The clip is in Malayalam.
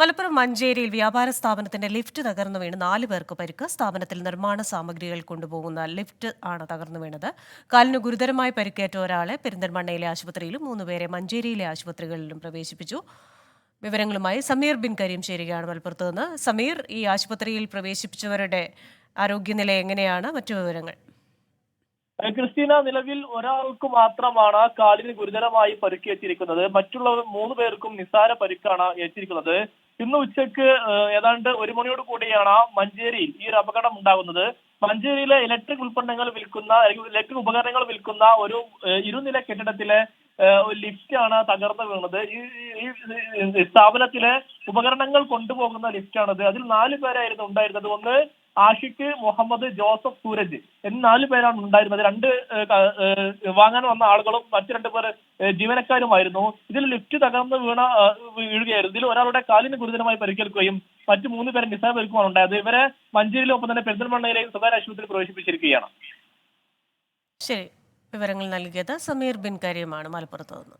മലപ്പുറം മഞ്ചേരിയിൽ വ്യാപാര സ്ഥാപനത്തിന്റെ ലിഫ്റ്റ് തകർന്നു വീണ് നാല് പേർക്ക് പരിക്ക്. സ്ഥാപനത്തിൽ നിർമ്മാണ സാമഗ്രികൾ കൊണ്ടുപോകുന്ന ലിഫ്റ്റ് ആണ് തകർന്നു വീണത്. കാലിന് ഗുരുതരമായി പരിക്കേറ്റ ഒരാളെ പെരിന്തൽമണ്ണയിലെ ആശുപത്രിയിലും മൂന്നുപേരെ മഞ്ചേരിയിലെ ആശുപത്രികളിലും പ്രവേശിപ്പിച്ചു. വിവരങ്ങളുമായി സമീർ ബിൻ കരീം ചേരുകയാണ് മലപ്പുറത്ത് നിന്ന്. സമീർ ഈ ആശുപത്രിയിൽ പ്രവേശിപ്പിച്ചവരുടെ ആരോഗ്യനില എങ്ങനെയാണ്? മറ്റു വിവരങ്ങൾ. ക്രിസ്റ്റീന നിലവിൽ ഒരാൾക്ക് മാത്രമാണ് കാലിന് ഗുരുതരമായി പരിക്കേറ്റിരിക്കുന്നത്. മറ്റുള്ള മൂന്ന് പേർക്കും നിസ്സാര പരിക്കാണ് ഏറ്റിരിക്കുന്നത്. ഇന്ന് ഉച്ചയ്ക്ക് ഏഹ് ഏതാണ്ട് ഒരു മണിയോട് കൂടിയാണ് മഞ്ചേരിയിൽ ഈ ഒരു അപകടം ഉണ്ടാകുന്നത്. മഞ്ചേരിയിലെ ഇലക്ട്രിക് ഉൽപ്പന്നങ്ങൾ വിൽക്കുന്ന ഇലക്ട്രിക് ഉപകരണങ്ങൾ വിൽക്കുന്ന ഒരു ഇരുനില കെട്ടിടത്തിലെ ലിഫ്റ്റാണ് തകർന്നു വീണത്. ഈ സ്ഥാപനത്തിലെ ഉപകരണങ്ങൾ കൊണ്ടുപോകുന്ന ലിഫ്റ്റാണത്. അതിൽ നാല് പേരായിരുന്നു ഉണ്ടായിരുന്നത്. ഒന്ന് ആഷിഖ് മുഹമ്മദ് ജോസഫ് സൂരജ് എന്നീ നാല് പേരാണ് ഉണ്ടായിരുന്നത്. രണ്ട് വാങ്ങാൻ വന്ന ആളുകളും മറ്റു രണ്ട് പേർ ജീവനക്കാരുമായിരുന്നു. ഇതിൽ ലിഫ്റ്റ് തകർന്ന് വീണ വീഴുകയായിരുന്നു. ഇതിൽ ഒരാളുടെ കാലിന് ഗുരുതരമായി പരിക്കേൽക്കുകയും മറ്റു മൂന്ന് പേരെ നിസ്സാര ഉണ്ടായത്. ഇവരെ മഞ്ചേരിയിലും ഒപ്പം തന്നെ പെരിന്തൽമണ്ണയിലെയും സ്വകാര്യ ആശുപത്രിയിൽ പ്രവേശിപ്പിച്ചിരിക്കുകയാണ്. ശരി. വിവരങ്ങൾ നൽകിയത് സമീർ ബിൻ കരീമാണ് മലപ്പുറത്ത് നിന്ന്.